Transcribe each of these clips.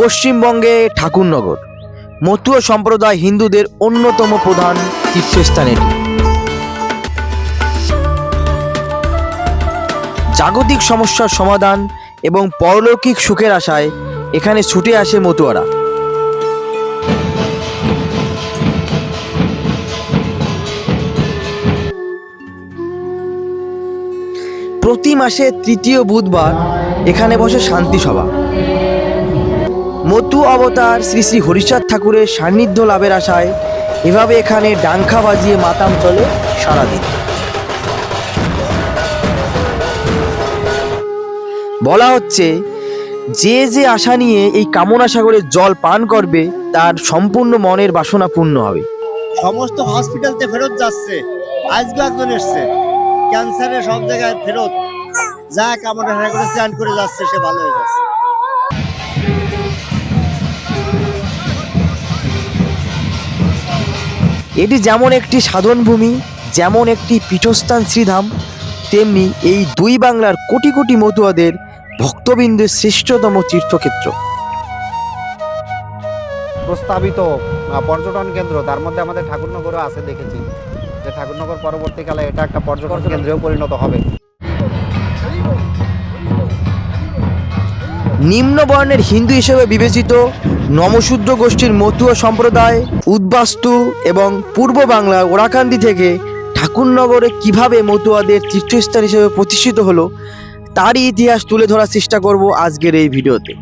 পশ্চিমবঙ্গে ঠাকুরনগর, মতুয়া সম্প্রদায় হিন্দুদের অন্যতম প্রধান তীর্থস্থান এটি জাগতিক সমস্যার সমাধান এবং পরলৌকিক সুখের আশায় এখানে ছুটে আসে মতুয়ারা। প্রতি মাসে তৃতীয় বুধবার এখানে বসে শান্তি সভা। মতু অবতার শ্রী শ্রী হরিচাঁদ ঠাকুরের সান্নিধ্য লাভের আশায় এভাবে এখানে ডাংখা বাজিয়ে মাতাম চলে সারাদিন। বলা হচ্ছে, যে যে আশা নিয়ে এই কামনা সাগরের জল পান করবে, তার সম্পূর্ণ মনের বাসনা পূর্ণ হবে। সমস্ত হসপিটালতে ফেরত যাচ্ছে, আজকে একজন এসছে। ক্যান্সারে সব জায়গায় ফেরত। যা কামনা করে স্নান করে যাচ্ছে, সে ভালো হয়ে যাচ্ছে। এটি যেমন একটি সাধন ভূমি যেমন একটি পীঠস্থান শ্রীধাম তেমনি এই দুই বাংলার কোটি কোটি মতুয়াদের ভক্তবিন্দুর শ্রেষ্ঠতম তীর্থক্ষেত্র। প্রস্তাবিত পর্যটন কেন্দ্র তার মধ্যে আমাদের ঠাকুরনগরও আছে দেখেছি। যে ঠাকুরনগর পরবর্তীকালে এটা একটা পর্যটন কেন্দ্রেও পরিণত হবে। নিম্ন বর্ণের হিন্দু হিসেবে বিবেচিত নমশূদ্র গোষ্ঠীর মতুয়া সম্প্রদায়, উদ্বাস্তু এবং পূর্ব বাংলার ওরাকান্দি থেকে ঠাকুরনগরে কীভাবে মতুয়াদের তীর্থস্থান হিসেবে প্রতিষ্ঠিত হলো, তারই ইতিহাস তুলে ধরার চেষ্টা করব আজকের এই ভিডিওতে।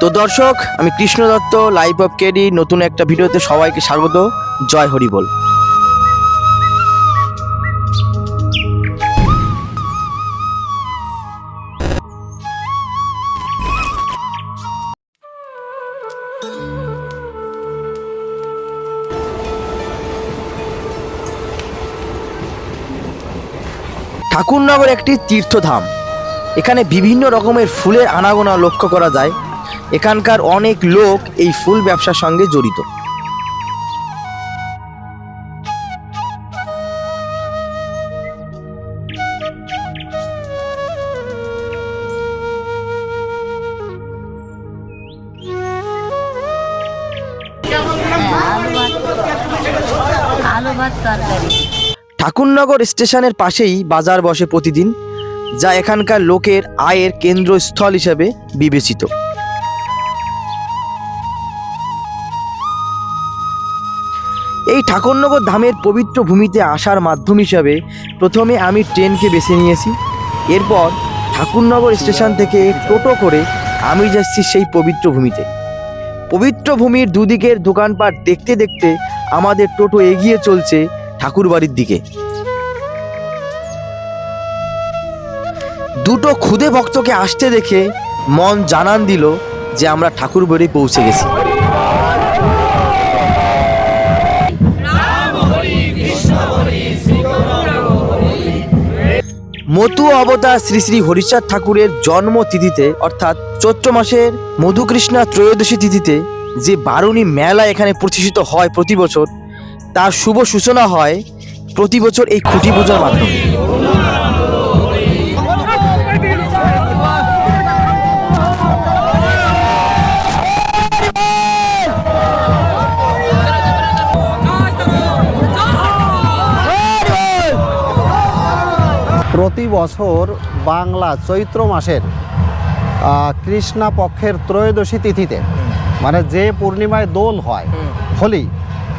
তো দর্শক, আমি Krishna Dutta live of KD নতুন একটা ভিডিওতে সবাইকে স্বাগত। জয় হরি ঠাকুরনগর একটি তীর্থধাম। এখানে বিভিন্ন রকমের ফুলের আনাগোনা লক্ষ্য করা যায়। এখানকার অনেক লোক এই ফুল ব্যবসার সঙ্গে জড়িত। আলু ভাত তরকারি। ঠাকুরনগর স্টেশনের পাশেই বাজার বসে প্রতিদিন, যা এখানকার লোকের আয়ের কেন্দ্রস্থল হিসেবে বিবেচিত। এই ঠাকুরনগর ধামের পবিত্র ভূমিতে আসার মাধ্যম হিসাবে প্রথমে আমি ট্রেনকে বেছে নিয়েছি। এরপর ঠাকুরনগর স্টেশন থেকে টোটো করে আমি যাচ্ছি সেই পবিত্র ভূমিতে। পবিত্র ভূমির দুদিকের দোকানপাট দেখতে দেখতে আমাদের টোটো এগিয়ে চলছে ঠাকুরবাড়ির দিকে। দুটো খুদে ভক্তকে আসতে দেখে মন জানান দিল যে আমরা ঠাকুর বাড়ি পৌঁছে গেছি। মতু অবতার শ্রী শ্রী হরিচাঁদ ঠাকুরের জন্ম তিথিতে অর্থাৎ চৈত্র মাসের মধুকৃষ্ণা ত্রয়োদশী তিথিতে, যে বারুণী মেলা এখানে প্রতিষ্ঠিত হয় প্রতি বছর তার শুভ সূচনা হয় প্রতি বছর এই খুঁটি পূজার মাধ্যমে। প্রতি বছর বাংলা চৈত্র মাসের কৃষ্ণা পক্ষের ত্রয়োদশী তিথিতে মানে যে পূর্ণিমায় দোল হয় হোলি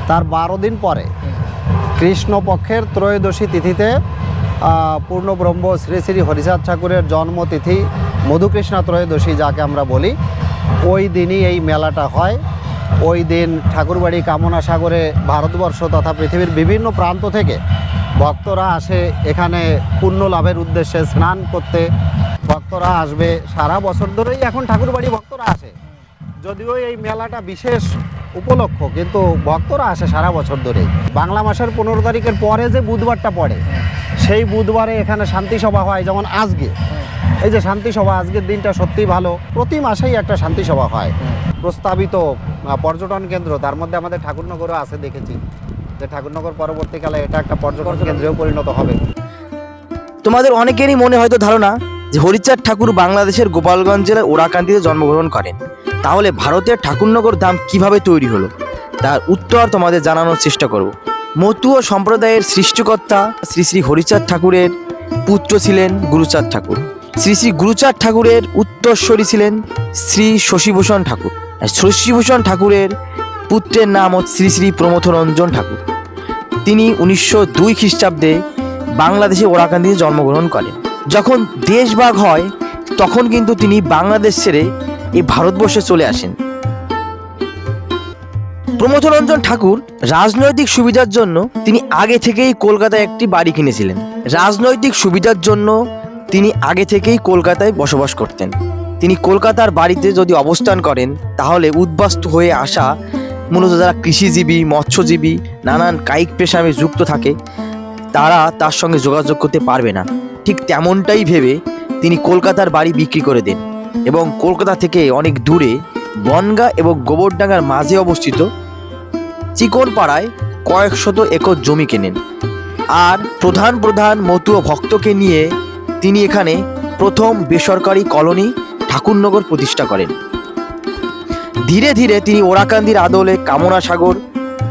তার বারো দিন পরে কৃষ্ণপক্ষের ত্রয়োদশী তিথিতে পূর্ণব্রহ্ম শ্রী শ্রী হরিচাঁদ ঠাকুরের জন্মতিথি মধুকৃষ্ণা ত্রয়োদশী যাকে আমরা বলি, ওই দিনই এই মেলাটা হয়। ওই দিন ঠাকুরবাড়ি কামনা সাগরে ভারতবর্ষ তথা পৃথিবীর বিভিন্ন প্রান্ত থেকে ভক্তরা আসে এখানে পুণ্য লাভের উদ্দেশ্যে স্নান করতে। ভক্তরা আসবে, সারা বছর ধরেই এখন ঠাকুরবাড়ি ভক্তরা আসে। যদিও এই মেলাটা বিশেষ উপলক্ষ কিন্তু ভক্তরা আসে সারা বছর ধরে বাংলা মাসের পনেরো তারিখের পরে যে বুধবারটা পড়ে সেই বুধবারে এখানে শান্তি সভা হয় যেমন আজকে। এই যে শান্তি সভা আজকের দিনটা সত্যিই ভালো। প্রতি মাসেই একটা শান্তি সভা হয়। প্রস্তাবিত পর্যটন কেন্দ্র তার মধ্যে আমাদের ঠাকুরনগরও আছে দেখেছি। যে ঠাকুরনগর পরবর্তীকালে এটা একটা পর্যটন কেন্দ্রেও পরিণত হবে। তোমাদের অনেকেরই মনে হয়তো ধারণা যে হরিচাঁদ ঠাকুর বাংলাদেশের গোপালগঞ্জ জেলার ওরাকান্দিতে জন্মগ্রহণ করেন। তাহলে ভারতের ঠাকুরনগর ধাম কীভাবে তৈরি হলো? তার উত্তর তোমাদের জানানোর চেষ্টা করব। মতুয় সম্প্রদায়ের সৃষ্টিকর্তা শ্রী শ্রী হরিচাঁদ ঠাকুরের পুত্র ছিলেন গুরুচাঁদ ঠাকুর। শ্রী শ্রী গুরুচাঁদ ঠাকুরের উত্তরস্বরী ছিলেন শ্রী শশীভূষণ ঠাকুর। শশীভূষণ ঠাকুরের পুত্রের নাম শ্রী শ্রী প্রমথরঞ্জন ঠাকুর। তিনি উনিশশো দুই খ্রিস্টাব্দে বাংলাদেশে ওরাকান্দিতে জন্মগ্রহণ করেন। যখন দেশভাগ হয়, তখন কিন্তু তিনি বাংলাদেশ ছেড়ে এই ভারতবর্ষে চলে আসেন। প্রমথরঞ্জন ঠাকুর রাজনৈতিক সুবিধার জন্য তিনি আগে থেকেই কলকাতায় একটি বাড়ি কিনেছিলেন। রাজনৈতিক সুবিধার জন্য তিনি আগে থেকেই কলকাতায় বসবাস করতেন। তিনি কলকাতার বাড়িতে যদি অবস্থান করেন, তাহলে উদ্বাস্ত হয়ে আসা মূলত যারা কৃষিজীবী, মৎস্যজীবী, নানান কায়িক পেশামে যুক্ত থাকে, তারা তার সঙ্গে যোগাযোগ করতে পারবে না। ঠিক তেমনটাই ভেবে তিনি কলকাতার বাড়ি বিক্রি করে দেন। এবং কলকাতা থেকে অনেক দূরে বনগা এবং গোবরডাঙ্গার মাঝে অবস্থিত চিকনপাড়ায় কয়েক শত একর জমি কেনেন। আর প্রধান প্রধান মতুয় ভক্তকে নিয়ে তিনি এখানে প্রথম বেসরকারি কলোনি ঠাকুরনগর প্রতিষ্ঠা করেন। ধীরে ধীরে তিনি ওরাকান্দির আদলে কামনা সাগর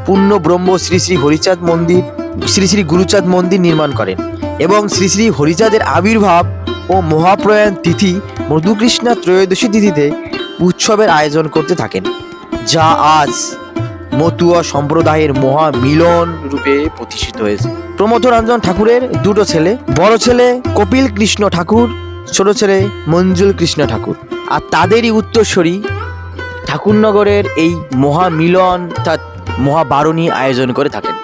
পূর্ণ ব্রহ্ম শ্রী শ্রী হরিচাঁদ মন্দির, শ্রী শ্রী গুরুচাঁদ মন্দির নির্মাণ করেন এবং শ্রী শ্রী হরিচাঁদের আবির্ভাব ও মহাপ্রয়াণ তিথি মধুকৃষ্ণা ত্রয়োদশী তিথিতে উৎসবের আয়োজন করতে থাকেন, যা আজ মতুয়া সম্প্রদায়ের মহা মিলন রূপে প্রতিষ্ঠিত হয়েছে। প্রমথরঞ্জন ঠাকুরের দুটো ছেলে, বড় ছেলে কপিল কৃষ্ণ ঠাকুর, ছোট ছেলে মঞ্জুল কৃষ্ণ ঠাকুর। আর তাদেরই উত্তরস্বরী ঠাকুরনগরের এই মহামিলন অর্থাৎ মহাবারণী আয়োজন করে থাকেন।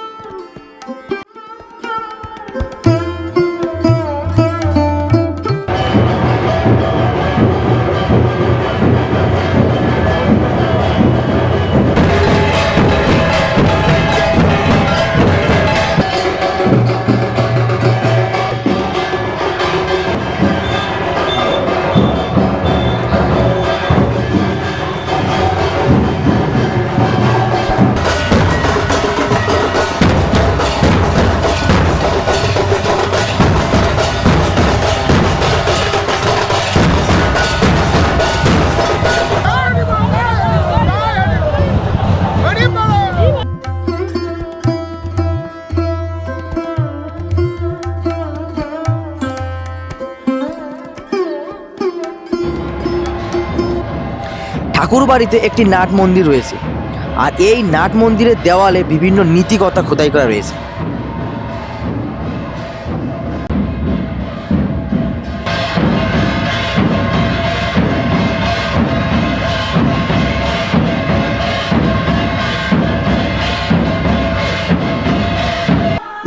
ঠাকুর বাড়িতে একটি নাট মন্দির রয়েছে। আর এই নাট মন্দিরের দেওয়ালে বিভিন্ন নীতিকথা খোদাই করা রয়েছে।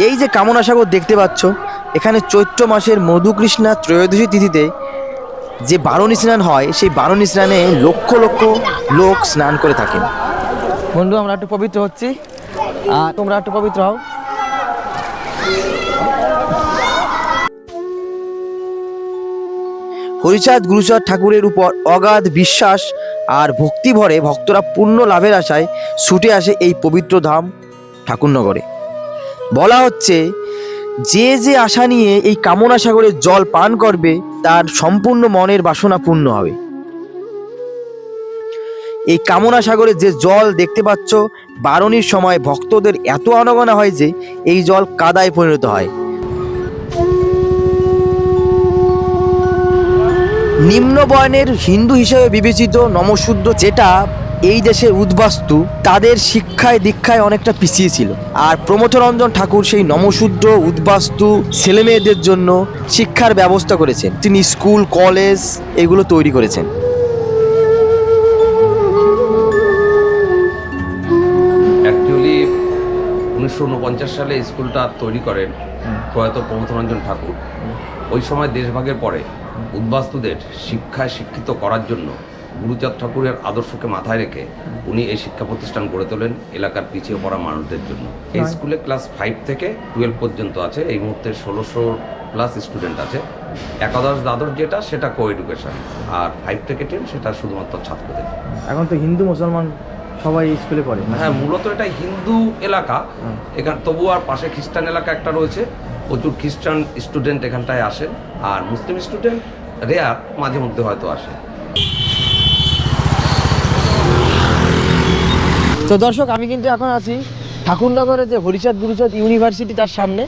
এই যে কামনা সাগর দেখতে পাচ্ছ, এখানে চৈত্র মাসের মধুকৃষ্ণা ত্রয়োদশী তিথিতে যে বারণ স্নান হয় সেই বারণী স্নানে লক্ষ লক্ষ লোক স্নান করে থাকেন। বন্ধু আমরা একটু পবিত্র হচ্ছি। আর তোমরা একটু পবিত্র হও। হরিচাঁদ গুরুচাঁদ ঠাকুরের উপর অগাধ বিশ্বাস আর ভক্তি ভরে ভক্তরা পূর্ণ লাভের আশায় ছুটে আসে এই পবিত্র ধাম ঠাকুরনগরে। বলা হচ্ছে যে যে আশা নিয়ে এই কামনা সাগরের জল পান করবে, তার সম্পূর্ণ মনের বাসনা পূর্ণ হবে। এই কামনা সাগরে যে জল দেখতে পাচ্ছ, বারণীর সময় ভক্তদের এত আনাগোনা হয় যে, এই জল কাদায় পরিণত হয়। নিম্ন বর্ণের হিন্দু হিসেবে বিবেচিত নমশূদ্র যেটা এই দেশের উদ্বাস্তু তাদের শিক্ষায়, দীক্ষায় অনেকটা পিছিয়ে ছিল। আর প্রমথরঞ্জন ঠাকুর সেই নমশূদ্র উদ্বাস্তু ছেলেমেয়েদের জন্য শিক্ষার ব্যবস্থা করেছেন। তিনি স্কুল, কলেজ এগুলো তৈরি করেছেন। অ্যাকচুয়ালি উনিশশো উনপঞ্চাশ সালে স্কুলটা তৈরি করেন প্রয়াত প্রমথরঞ্জন ঠাকুর। ওই সময় দেশভাগের পরে উদ্বাস্তুদের শিক্ষায় শিক্ষিত করার জন্য গুরুচাঁদ ঠাকুরের আদর্শকে মাথায় রেখে উনি এই শিক্ষা প্রতিষ্ঠান গড়ে তোলেন এলাকার পিছিয়ে পড়া মানুষদের জন্য। এই স্কুলে ক্লাস ফাইভ থেকে টুয়েলভ পর্যন্ত আছে এই মুহূর্তে ষোলোশো প্লাস স্টুডেন্ট আছে। একাদশ দ্বাদশ যেটা সেটা কো এডুকেশন আর ফাইভ থেকে টেন সেটা শুধুমাত্র ছাত্রদের। এখন তো হিন্দু মুসলমান সবাই স্কুলে পড়ে। হ্যাঁ মূলত এটা হিন্দু এলাকা। এখানে তবু আর পাশে খ্রিস্টান এলাকা একটা রয়েছে। প্রচুর খ্রিস্টান স্টুডেন্ট এখানটায় আসেন আর মুসলিম স্টুডেন্ট রেয়ার মাঝে মধ্যে হয়তো আসে। তো দর্শক আমি কিন্তু এখন আছি ঠাকুরনগরে যে হরিচাঁদ গুরুচাঁদ ইউনিভার্সিটি তার সামনে।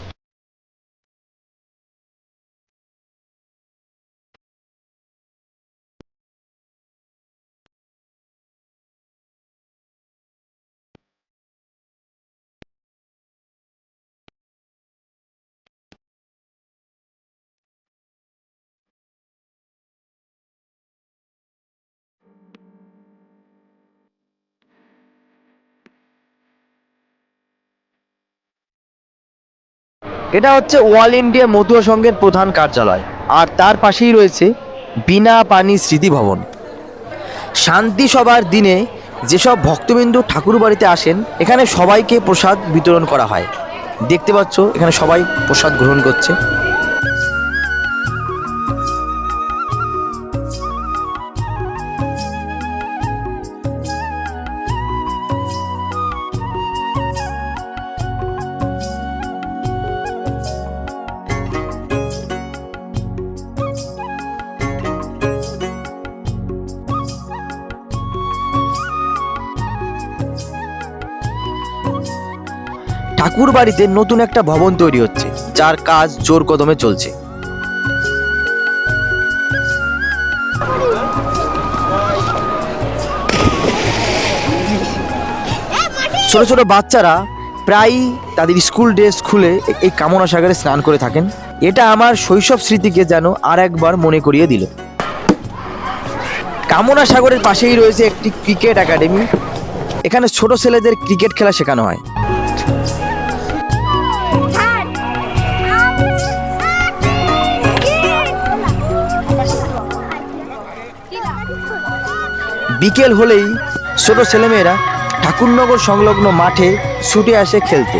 এটা হচ্ছে অল ইন্ডিয়া মধুয়া সংঘের প্রধান কার্যালয়। আর তার পাশেই রয়েছে বিনা পানি স্মৃতি ভবন শান্তি সভার দিনে যেসব ভক্তবিন্দু ঠাকুর বাড়িতে আসেন, এখানে সবাইকে প্রসাদ বিতরণ করা হয়। দেখতে পাচ্ছ, এখানে সবাই প্রসাদ গ্রহণ করছে। ঠাকুর বাড়িতে নতুন একটা ভবন তৈরি হচ্ছে, যার কাজ জোর কদমে চলছে। ছোট ছোট বাচ্চারা প্রায়ই তাদের স্কুল ড্রেস খুলে এই কামনা সাগরে স্নান করে থাকেন। এটা আমার শৈশব স্মৃতিকে যেন আর একবার মনে করিয়ে দিল। কামনা সাগরের পাশেই রয়েছে একটি ক্রিকেট একাডেমি। এখানে ছোট ছেলেদের ক্রিকেট খেলা শেখানো হয়। বিকেল হলেই ছোট ছেলেমেয়েরা ঠাকুরনগর সংলগ্ন মাঠে ছুটে আসে খেলতে।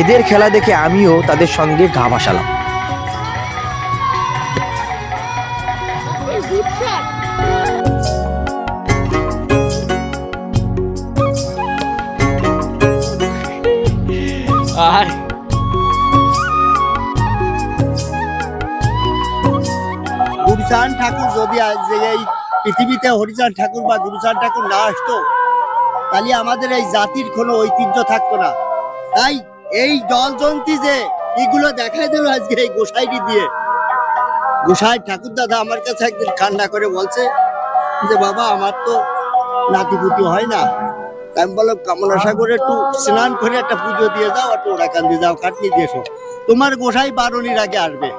এদের খেলা দেখে আমিও তাদের সঙ্গে গা ভাসালাম। ঠাকুর যদি আজ যে এই পৃথিবীতে হরিচাঁদ ঠাকুর বা গুরুচাঁদ ঠাকুর না আসতো, তাহলে আমাদের এই জাতির কোনো ঐতিহ্য থাকতো না। তাই এই জলজন্তী যে এগুলো দেখাই দিল আজকে এই গোসাইটি দিয়ে। গোসাই ঠাকুর দাদা আমার কাছে একদিন কান্না করে বলছে যে, বাবা, আমার তো নাতিপুতি হয় না। আমি বললাম কামনা সাগরে একটু স্নান করে একটা পুজো দিয়ে যাও, একটু ওরা কান্দি যাও কাটনি দিয়ে এসো। তোমার গোসাই বারণির আগে আসবে।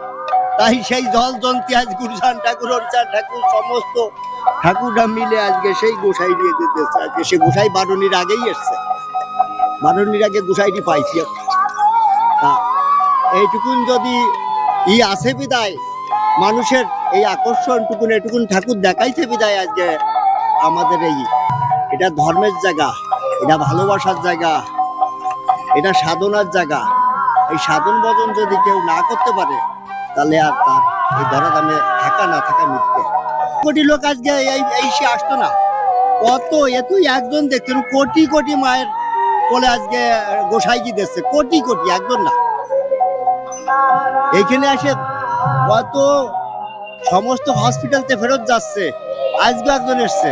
তাই সেই জল জন্তি আজ গুরুচান ঠাকুর হরিচান ঠাকুর, সমস্ত ঠাকুররা মিলে আজকে সেই গোসাই দিয়ে দিতেছে। আজকে সে গোসাই বারণির আগেই এসছে। বারণির আগে গোসাইটি পাইছি তা এইটুকুন যদি ই আছে বিদায়, মানুষের এই আকর্ষণ টুকুন এটুকুন ঠাকুর দেখাইছে বিদায় আজকে আমাদের এই এটা ধর্মের জায়গা, এটা ভালোবাসার জায়গা, এটা সাধনার জায়গা। এই সাধন ভজন যদি কেউ না করতে পারে, তাহলে আর তার এই ধরা দামে থাকা না থাকা মিথ্যে। কোটি লোক আজকে এই এই সে আসতো না। কত এত একজন দেখতেন কোটি কোটি মায়ের বলে আজকে গোসাই কি দিচ্ছে কোটি কোটি, একজন না। এইখানে আসে কত সমস্ত হসপিটালতে ফেরত যাচ্ছে আজকে একজন এসছে।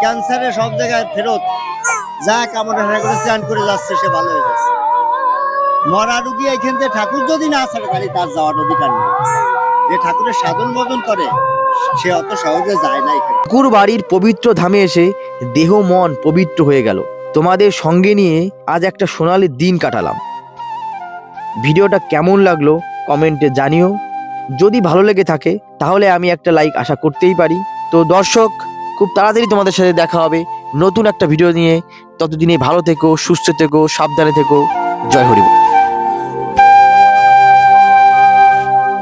ক্যান্সারে সব জায়গায় ফেরত। যা কামড়া করে স্নান করে যাচ্ছে, সে ভালো হয়ে যাচ্ছে মরা রুগী এখান থেকে ঠাকুর যদি না ছাড়ে, তাহলে তার যাওয়ার অধিকার নেই। যে ঠাকুরের সাধন ভজন করে সে অত সহজে যায় না এখানে। ঠাকুর বাড়ির পবিত্র ধামে এসে দেহ মন পবিত্র হয়ে গেল। তোমাদের সঙ্গে নিয়ে আজ একটা সোনালি দিন কাটালাম। ভিডিওটা কেমন লাগল কমেন্টে জানিও। যদি ভালো লেগে থাকে, তাহলে আমি একটা লাইক আশা করতেই পারি। তো দর্শক, খুব তাড়াতাড়ি তোমাদের সাথে দেখা হবে নতুন একটা ভিডিও নিয়ে। ততদিনে ভালো থেকো, সুস্থ থেকো, সাবধানে থেকো। জয় হরিবল।